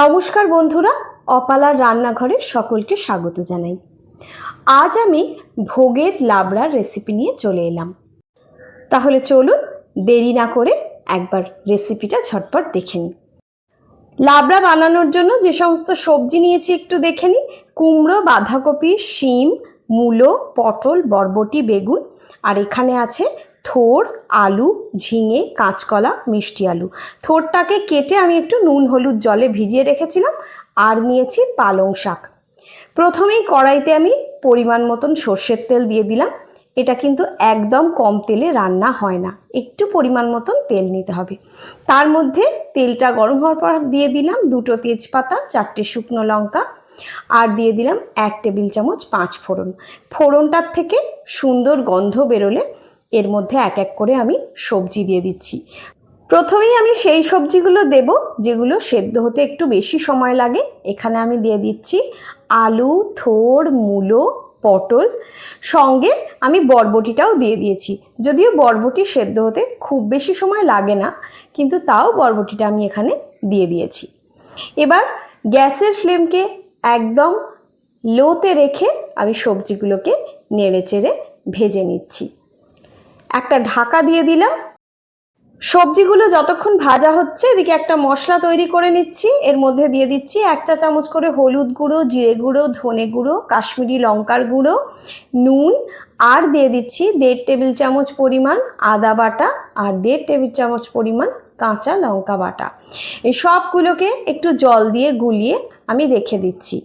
নমস্কার বন্ধুরা, অপালার রান্নাঘরে সকলকে স্বাগত জানাই। আজ আমি ভোগের লাবড়ার রেসিপি নিয়ে চলে এলাম। তাহলে চলুন দেরি না করে একবার রেসিপিটা ঝটপট দেখে নিই। লাবড়া বানানোর জন্য যে সমস্ত সবজি নিয়েছি একটু দেখে নিই। কুমড়ো, বাঁধাকপি, শিম, মূলো, পটল, বরবটি, বেগুন আর এখানে আছে থোর, আলু, ঝিঙে, কাঁচকলা, মিষ্টি আলু। থোরটাকে কেটে আমি একটু নুন, হলুদ জলে ভিজিয়ে রেখেছিলাম আর নিয়েছি পালং শাক। প্রথমেই কড়াইতে আমি পরিমাণ মতন সর্ষের তেল দিয়ে দিলাম। এটা কিন্তু একদম কম তেলে রান্না হয় না। একটু পরিমাণ মতন তেল নিতে হবে। তার মধ্যে তেলটা গরম হওয়ার পর দিয়ে দিলাম দুটো তেজপাতা, চারটে শুকনো লঙ্কা আর দিয়ে দিলাম এক টেবিল চামচ পাঁচ ফোড়ন। ফোড়নটার থেকে সুন্দর গন্ধ বেরোলে এর মধ্যে এক এক করে আমি সবজি দিয়ে দিচ্ছি। প্রথমেই আমি সেই সবজিগুলো দেব, যেগুলো সেদ্ধ হতে একটু বেশি সময় লাগে। এখানে আমি দিয়ে দিচ্ছি আলু থোর মূলো, পটল। সঙ্গে আমি বরবটিটাও দিয়ে দিয়েছি। যদিও বরবটি সেদ্ধ হতে খুব বেশি সময় লাগে না, কিন্তু তাও বরবটিটা আমি এখানে দিয়ে দিয়েছি। এবার গ্যাসের ফ্লেমকে একদম লোতে রেখে আমি সবজিগুলোকে নেড়ে চেড়ে ভেজে নিচ্ছি। একটা ঢাকা দিয়ে দিলাম। সবজিগুলো যতক্ষণ ভাজা হচ্ছে, এদিকে একটা মশলা তৈরি করে নিচ্ছি। এর মধ্যে দিয়ে দিচ্ছি এক চা চামচ করে হলুদ গুঁড়ো, জিরে গুঁড়ো, ধনে গুঁড়ো, কাশ্মীরি লঙ্কার গুঁড়ো, নুন, আর দিয়ে দিচ্ছি দেড় টেবিল চামচ পরিমাণ আদা বাটা আর দেড় টেবিল চামচ পরিমাণ কাঁচা লঙ্কা বাটা। এই সবগুলোকে একটু জল দিয়ে গুলিয়ে আমি রেখে দিচ্ছি।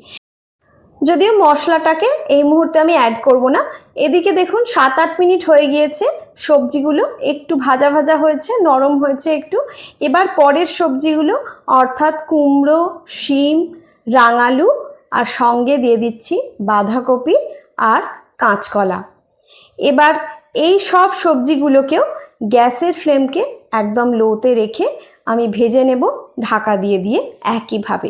যদিও মশলাটাকে এই মুহূর্তে আমি অ্যাড করব না এদিকে দেখুন সাত আট মিনিট হয়ে গিয়েছে, সবজিগুলো একটু ভাজা ভাজা হয়েছে, নরম হয়েছে একটু। এবার পরের সবজিগুলো, অর্থাৎ কুমড়ো, শিম, রাঙালু আর সঙ্গে দিয়ে দিচ্ছি বাঁধাকপি আর কাঁচকলা। এবার এই সব সবজিগুলোকেও গ্যাসের ফ্লেমকে একদম লোতে রেখে আমি ভেজে নেব, ঢাকা দিয়ে দিয়ে একইভাবে।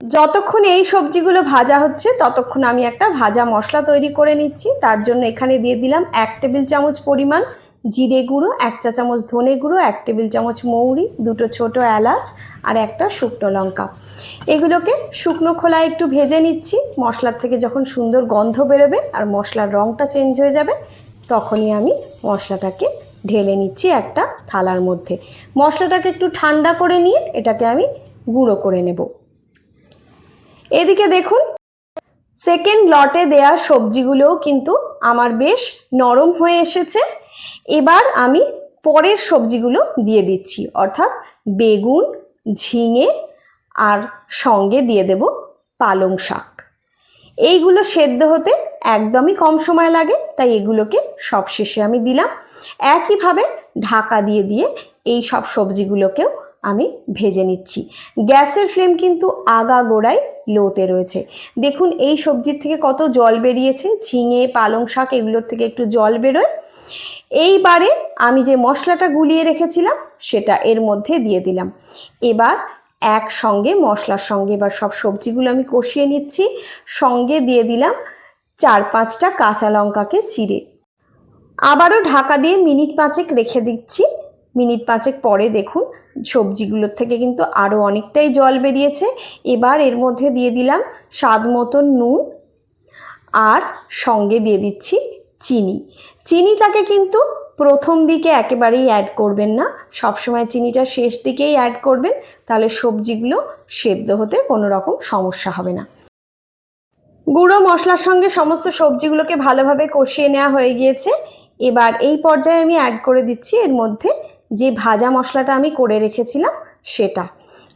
যতক্ষণ এই সবজিগুলো ভাজা হচ্ছে, ততক্ষণ আমি একটা ভাজা মশলা তৈরি করে নিচ্ছি। তার জন্য এখানে দিয়ে দিলাম এক টেবিল চামচ পরিমাণ জিরে গুঁড়ো, এক চা চামচ ধনে গুঁড়ো, এক টেবিল চামচ মৌরি, দুটো ছোট এলাচ আর একটা শুকনো লঙ্কা। এগুলোকে শুকনো খোলায় একটু ভেজে নিচ্ছি। মশলার থেকে যখন সুন্দর গন্ধ বেরোবে আর মশলার রঙটা চেঞ্জ হয়ে যাবে, তখনই আমি মশলাটাকে ঢেলে নিচ্ছি একটা থালার মধ্যে। মশলাটাকে একটু ঠান্ডা করে নিয়ে এটাকে আমি গুঁড়ো করে নেব। এদিকে দেখুন সেকেন্ড লটে দেয়া সবজিগুলোও কিন্তু আমার বেশ নরম হয়ে এসেছে। এবার আমি পরের সবজিগুলো দিয়ে দিচ্ছি, অর্থাৎ বেগুন, ঝিঙে আর সঙ্গে দিয়ে দেব পালং শাক। এইগুলো সেদ্ধ হতে একদমই কম সময় লাগে, তাই এগুলোকে সবশেষে আমি দিলাম। একইভাবে ঢাকা দিয়ে দিয়ে এই সব সবজিগুলোকেও আমি ভেজে নিচ্ছি। গ্যাসের ফ্লেম কিন্তু আগা গোড়ায় লোতে রয়েছে। দেখুন, এই সবজির থেকে কত জল বেরিয়েছে। ঝিঙে, পালং শাক, এগুলোর থেকে একটু জল বেরোয়। এইবারে আমি যে মশলাটা গুলিয়ে রেখেছিলাম, সেটা এর মধ্যে দিয়ে দিলাম। এবার একসঙ্গে, মশলার সঙ্গে এবার সব সবজিগুলো আমি কষিয়ে নিচ্ছি। সঙ্গে দিয়ে দিলাম চার পাঁচটা কাঁচা লঙ্কাকে চিড়ে। আবারও ঢাকা দিয়ে মিনিট পাঁচেক রেখে দিচ্ছি। মিনিট পাঁচেক পরে দেখুন, সবজিগুলোর থেকে কিন্তু আরও অনেকটাই জল বেরিয়েছে। এবার এর মধ্যে দিয়ে দিলাম স্বাদ মতন নুন আর সঙ্গে দিয়ে দিচ্ছি চিনি। চিনিটাকে কিন্তু প্রথম দিকে একেবারেই অ্যাড করবেন না, সবসময় চিনিটা শেষ দিকেই অ্যাড করবেন, তাহলে সবজিগুলো সেদ্ধ হতে কোনো রকম সমস্যা হবে না। গুঁড়ো মশলার সঙ্গে সমস্ত সবজিগুলোকে ভালোভাবে কষিয়ে নেওয়া হয়ে গিয়েছে। এবার এই পর্যায়ে আমি অ্যাড করে দিচ্ছি এর মধ্যে যে ভাজা মশলাটা আমি করে রেখেছিলাম সেটা।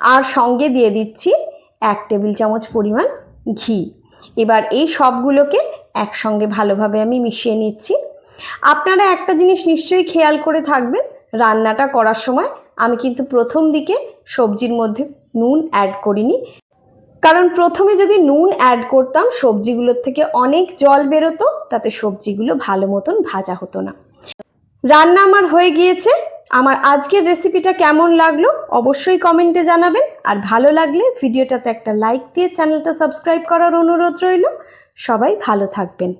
আর সঙ্গে দিয়ে দিচ্ছি এক টেবিল চামচ পরিমাণ ঘি। এবার এই সবগুলোকে একসঙ্গে ভালোভাবে আমি মিশিয়ে নিচ্ছি। আপনারা একটা জিনিস নিশ্চয়ই খেয়াল করে থাকবেন, রান্নাটা করার সময় আমি কিন্তু প্রথম দিকে সবজির মধ্যে নুন অ্যাড করিনি। কারণ প্রথমে যদি নুন অ্যাড করতাম, সবজিগুলোর থেকে অনেক জল বেরোতো, তাতে সবজিগুলো ভালো মতন ভাজা হতো না। রান্না আমার হয়ে গিয়েছে। আমার আজকের রেসিপিটা কেমন লাগল অবশ্যই কমেন্টে জানাবেন। আর ভালো লাগলে ভিডিওটাতে একটা লাইক দিয়ে চ্যানেলটা সাবস্ক্রাইব করার অনুরোধ রইল। সবাই ভালো থাকবেন।